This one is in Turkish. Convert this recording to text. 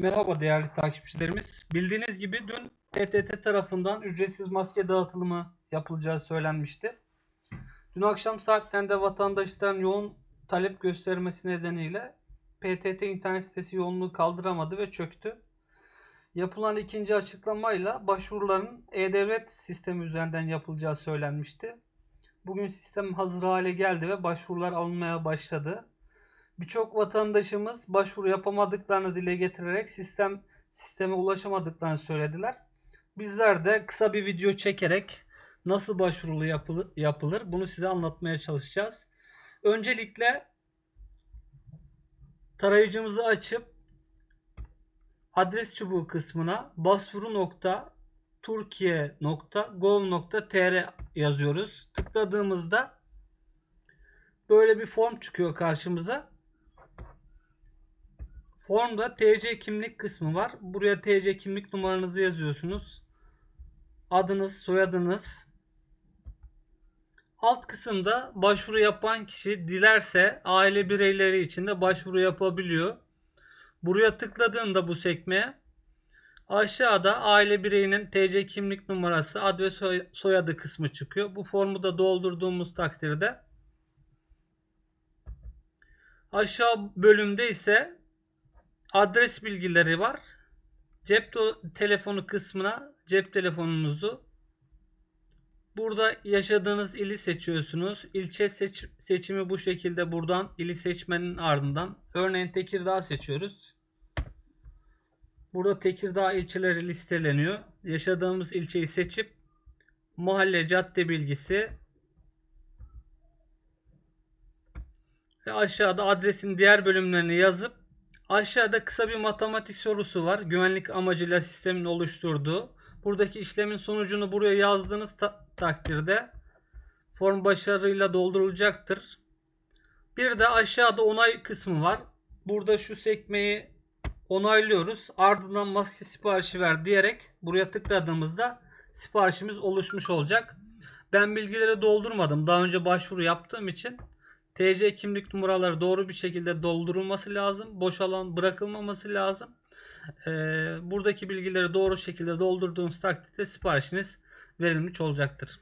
Merhaba değerli takipçilerimiz. Bildiğiniz gibi dün PTT tarafından ücretsiz maske dağıtılımı yapılacağı söylenmişti. Dün akşam saatlerinde vatandaşların yoğun talep göstermesi nedeniyle PTT internet sitesi yoğunluğu kaldıramadı ve çöktü. Yapılan ikinci açıklamayla başvuruların e-devlet sistemi üzerinden yapılacağı söylenmişti. Bugün sistem hazır hale geldi ve başvurular alınmaya başladı. Birçok vatandaşımız başvuru yapamadıklarını dile getirerek sistem sisteme ulaşamadıklarını söylediler. Bizler de kısa bir video çekerek nasıl başvuru yapılır, yapılır bunu size anlatmaya çalışacağız. Öncelikle tarayıcımızı açıp adres çubuğu kısmına başvuru.turkiye.gov.tr yazıyoruz. Tıkladığımızda böyle bir form çıkıyor karşımıza. Formda TC kimlik kısmı var. Buraya TC kimlik numaranızı yazıyorsunuz. Adınız, soyadınız. Alt kısımda başvuru yapan kişi dilerse aile bireyleri için de başvuru yapabiliyor. Buraya tıkladığında bu sekmeye aşağıda aile bireyinin TC kimlik numarası, ad ve soy- soyadı kısmı çıkıyor. Bu formu da doldurduğumuz takdirde aşağı bölümde ise adres bilgileri var. Cep telefonu kısmına cep telefonunuzu burada yaşadığınız ili seçiyorsunuz. İlçe seç- seçimi bu şekilde buradan ili seçmenin ardından örneğin Tekirdağ seçiyoruz. Burada Tekirdağ ilçeleri listeleniyor. Yaşadığımız ilçeyi seçip mahalle cadde bilgisi ve aşağıda adresin diğer bölümlerini yazıp aşağıda kısa bir matematik sorusu var. Güvenlik amacıyla sistemin oluşturduğu. Buradaki işlemin sonucunu buraya yazdığınız ta- takdirde form başarıyla doldurulacaktır. Bir de aşağıda onay kısmı var. Burada şu sekmeyi onaylıyoruz. Ardından maske siparişi ver diyerek buraya tıkladığımızda siparişimiz oluşmuş olacak. Ben bilgileri doldurmadım. Daha önce başvuru yaptığım için TC kimlik numaraları doğru bir şekilde doldurulması lazım. Boş alan bırakılmaması lazım. Ee, buradaki bilgileri doğru şekilde doldurduğunuz takdirde siparişiniz verilmiş olacaktır.